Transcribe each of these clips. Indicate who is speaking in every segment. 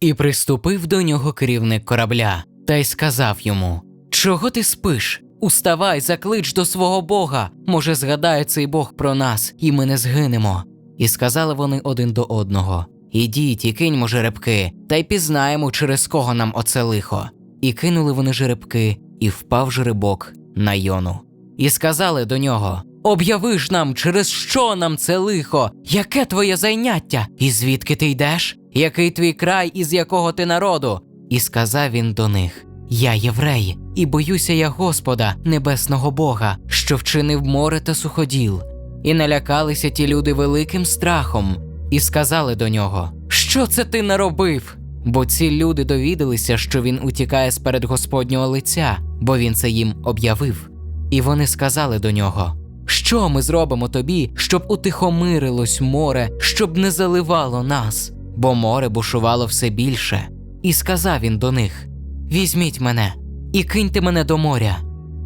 Speaker 1: І приступив до нього керівник корабля та й сказав йому: Чого ти спиш? Уставай, заклич до свого Бога. Може, згадає цей Бог про нас, і ми не згинемо. І сказали вони один до одного: Ідіть і киньмо жеребки, та й пізнаємо, через кого нам оце лихо. І кинули вони жеребки, і впав жеребок на йону. І сказали до нього: Об'яви ж нам, через що нам це лихо, яке твоє зайняття, і звідки ти йдеш? Який твій край, і з якого ти народу? І сказав він до них: Я єврей, і боюся я Господа, небесного Бога, що вчинив море та суходіл. І налякалися ті люди великим страхом, і сказали до нього: Що це ти наробив? Бо ці люди довідалися, що він утікає з перед Господнього лиця, бо він це їм об'явив. І вони сказали до нього: Що ми зробимо тобі, щоб утихомирилось море, щоб не заливало нас? Бо море бушувало все більше. І сказав він до них: Візьміть мене і киньте мене до моря,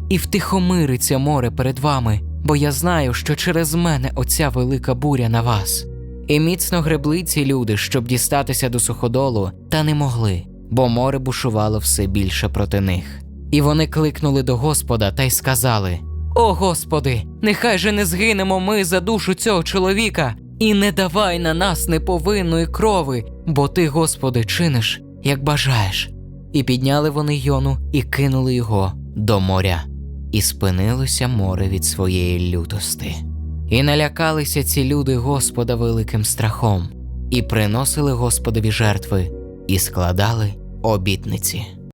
Speaker 1: і втихомириться море перед вами, бо я знаю, що через мене оця велика буря на вас. І міцно гребли ці люди, щоб дістатися до суходолу, та не могли, бо море бушувало все більше проти них. І вони кликнули до Господа та й сказали: О Господи, нехай же не згинемо ми за душу цього чоловіка, і не давай на нас неповинної крови, бо ти, Господи, чиниш, як бажаєш. І підняли вони йону і кинули його до моря, і спинилося море від своєї лютости. І налякалися ці люди Господа великим страхом, і приносили Господові жертви, і складали обітниці.